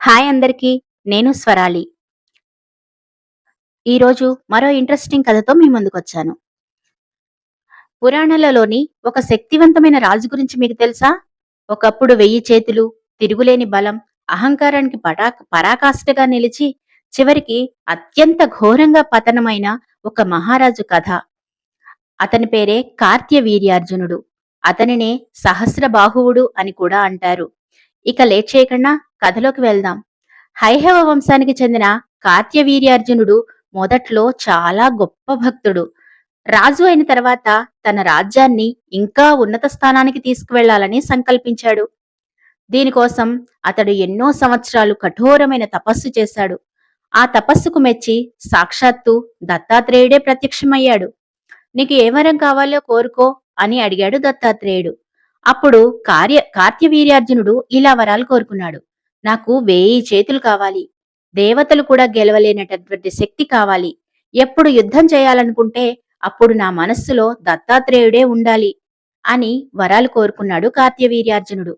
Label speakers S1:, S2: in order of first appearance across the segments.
S1: Hi అందరికీ నేను స్వరాలి. ఈరోజు మరో ఇంట్రెస్టింగ్ కథతో మీ ముందుకొచ్చాను. పురాణాలలోని ఒక శక్తివంతమైన రాజు గురించి మీకు తెలుసా? ఒకప్పుడు వెయ్యి చేతులు తిరుగులేని బలం అహంకారానికి పటా పరాకాష్ఠగా నిలిచి చివరికి అత్యంత ఘోరంగా పతనమైన ఒక మహారాజు కథ. అతని పేరే కార్త్య వీర్యార్జునుడు అతనినే సహస్ర బాహువుడు అని కూడా అంటారు. ఇక లేట్ చేయకుండా కథలోకి వెళ్దాం. హైహవ వంశానికి చెందిన కార్త్యవీర్యార్జునుడు మొదట్లో చాలా గొప్ప భక్తుడు. రాజు అయిన తర్వాత తన రాజ్యాన్ని ఇంకా ఉన్నత స్థానానికి తీసుకువెళ్ళాలని సంకల్పించాడు. దీనికోసం అతడు ఎన్నో సంవత్సరాలు కఠోరమైన తపస్సు చేశాడు. ఆ తపస్సుకు మెచ్చి సాక్షాత్తు దత్తాత్రేయుడే ప్రత్యక్షమయ్యాడు. నీకు ఏ వరం కావాలో కోరుకో అని అడిగాడు దత్తాత్రేయుడు. అప్పుడు కార్య కార్త్యవీర్యార్జునుడు ఇలా వరాలు కోరుకున్నాడు. నాకు వేయి చేతులు కావాలి. దేవతలు కూడా గెలవలేనటువంటి శక్తి కావాలి. ఎప్పుడు యుద్ధం చేయాలనుకుంటే అప్పుడు నా మనస్సులో దత్తాత్రేయుడే ఉండాలి అని వరాలు కోరుకున్నాడు కార్త్యవీర్యార్జునుడు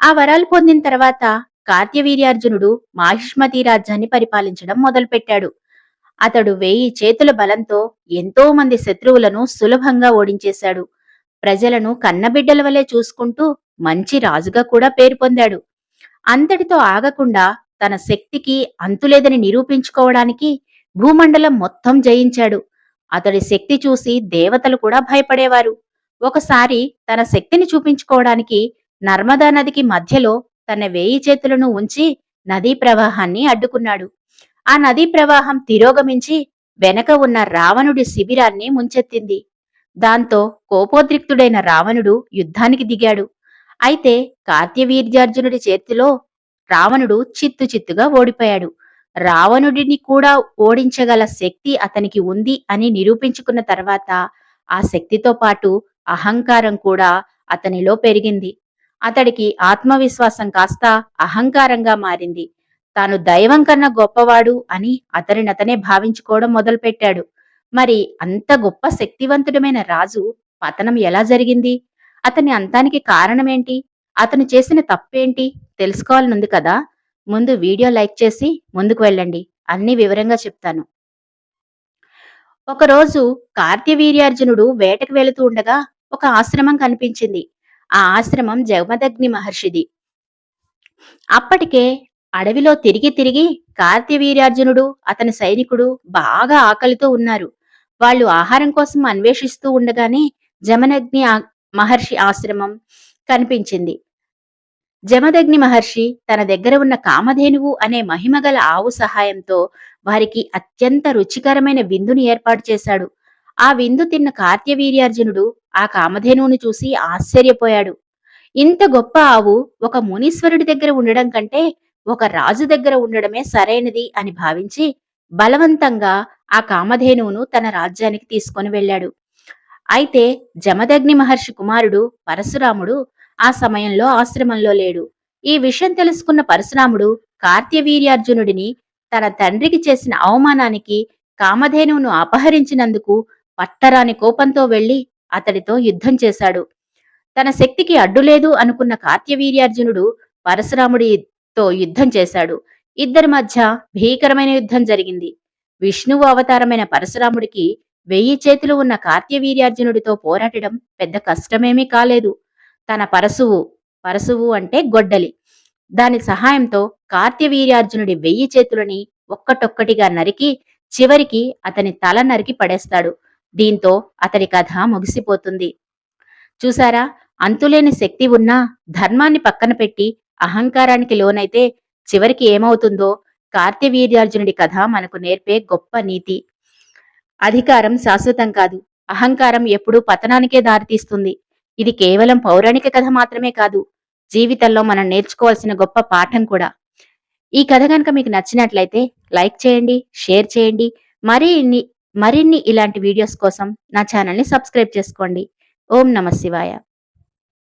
S1: ఆ వరాలు పొందిన తర్వాత కార్త్యవీర్యార్జునుడు మాహిష్మతి రాజ్యాన్ని పరిపాలించడం మొదలుపెట్టాడు. అతడు వేయి చేతుల బలంతో ఎంతో మంది శత్రువులను సులభంగా ఓడించేశాడు. ప్రజలను కన్నబిడ్డల వలె చూసుకుంటూ మంచి రాజుగా కూడా పేరు పొందాడు. అంతటితో ఆగకుండా తన శక్తికి అంతులేదని నిరూపించుకోవడానికి భూమండలం మొత్తం జయించాడు. అతడి శక్తి చూసి దేవతలు కూడా భయపడేవారు. ఒకసారి తన శక్తిని చూపించుకోవడానికి నర్మదా నదికి మధ్యలో తన వేయి చేతులను ఉంచి నదీ ప్రవాహాన్ని అడ్డుకున్నాడు. ఆ నదీ ప్రవాహం తిరోగమించి వెనక ఉన్న రావణుడి శిబిరాన్ని ముంచెత్తింది. దాంతో కోపోద్రిక్తుడైన రావణుడు యుద్ధానికి దిగాడు. అయితే కార్త్యవీర్యార్జునుడి చేతిలో రావణుడు చిత్తు చిత్తుగా ఓడిపోయాడు. రావణుడిని కూడా ఓడించగల శక్తి అతనికి ఉంది అని నిరూపించుకున్న తర్వాత ఆ శక్తితో పాటు అహంకారం కూడా అతనిలో పెరిగింది. అతడికి ఆత్మవిశ్వాసం కాస్త అహంకారంగా మారింది. తాను దైవం కన్నా గొప్పవాడు అని అతనినతనే భావించుకోవడం మొదలుపెట్టాడు. మరి అంత గొప్ప శక్తివంతుడమైన రాజు పతనం ఎలా జరిగింది? అతని అంతానికి కారణమేంటి? అతను చేసిన తప్పేంటి? తెలుసుకోవాలనుంది కదా? ముందు వీడియో లైక్ చేసి ముందుకు వెళ్ళండి. అన్ని వివరంగా చెప్తాను. ఒకరోజు కార్తీవీర్యార్జునుడు వేటకు వెళుతూ ఉండగా ఒక ఆశ్రమం కనిపించింది. ఆ ఆశ్రమం జగమదగ్ని మహర్షిది. అప్పటికే అడవిలో తిరిగి తిరిగి కార్తీవీర్యార్జునుడు అతని సైనికుడు బాగా ఆకలితో ఉన్నారు. వాళ్ళు ఆహారం కోసం అన్వేషిస్తూ ఉండగానే జమనగ్ని మహర్షి ఆశ్రమం కనిపించింది. జమదగ్ని మహర్షి తన దగ్గర ఉన్న కామధేనువు అనే మహిమగల ఆవు సహాయంతో వారికి అత్యంత రుచికరమైన విందుని ఏర్పాటు చేశాడు. ఆ విందు తిన్న కార్త్యవీర్యార్జునుడు ఆ కామధేనువును చూసి ఆశ్చర్యపోయాడు. ఇంత గొప్ప ఆవు ఒక మునీశ్వరుడి దగ్గర ఉండడం కంటే ఒక రాజు దగ్గర ఉండడమే సరైనది అని భావించి బలవంతంగా ఆ కామధేనువును తన రాజ్యానికి తీసుకొని వెళ్ళాడు. అయితే జమదగ్ని మహర్షి కుమారుడు పరశురాముడు ఆ సమయంలో ఆశ్రమంలో లేడు. ఈ విషయం తెలుసుకున్న పరశురాముడు కార్త్యవీర్యార్జునుడిని తన తండ్రికి చేసిన అవమానానికి కామధేనువును అపహరించినందుకు పట్టరాని కోపంతో వెళ్ళి అతడితో యుద్ధం చేశాడు. తన శక్తికి అడ్డులేదు అనుకున్న కార్త్యవీర్యార్జునుడు పరశురాముడితో యుద్ధం చేశాడు. ఇద్దరి మధ్య భీకరమైన యుద్ధం జరిగింది. విష్ణువు అవతారమైన పరశురాముడికి వెయ్యి చేతులు ఉన్న కార్త్యవీర్యార్జునుడితో పోరాటడం పెద్ద కష్టమేమీ కాలేదు. తన పరశువు పరశువు అంటే గొడ్డలి. దాని సహాయంతో కార్త్యవీర్యార్జునుడి వెయ్యి చేతులని ఒక్కటొక్కటిగా నరికి చివరికి అతని తల నరికి పడేస్తాడు. దీంతో అతడి కథ ముగిసిపోతుంది. చూసారా అంతులేని శక్తి ఉన్నా ధర్మాన్ని పక్కన పెట్టి అహంకారానికి లోనైతే చివరికి ఏమవుతుందో కార్తవీర్యార్జునుడి కథ మనకు నేర్పే గొప్ప నీతి. అధికారం శాశ్వతం కాదు. అహంకారం ఎప్పుడూ పతనానికే దారితీస్తుంది. ఇది కేవలం పౌరాణిక కథ మాత్రమే కాదు. జీవితంలో మనం నేర్చుకోవాల్సిన గొప్ప పాఠం కూడా. ఈ కథ కనుక మీకు నచ్చినట్లయితే లైక్ చేయండి షేర్ చేయండి. మరిన్ని మరిన్ని ఇలాంటి వీడియోస్ కోసం నా ఛానల్ని సబ్స్క్రైబ్ చేసుకోండి. ఓం నమ శివాయ.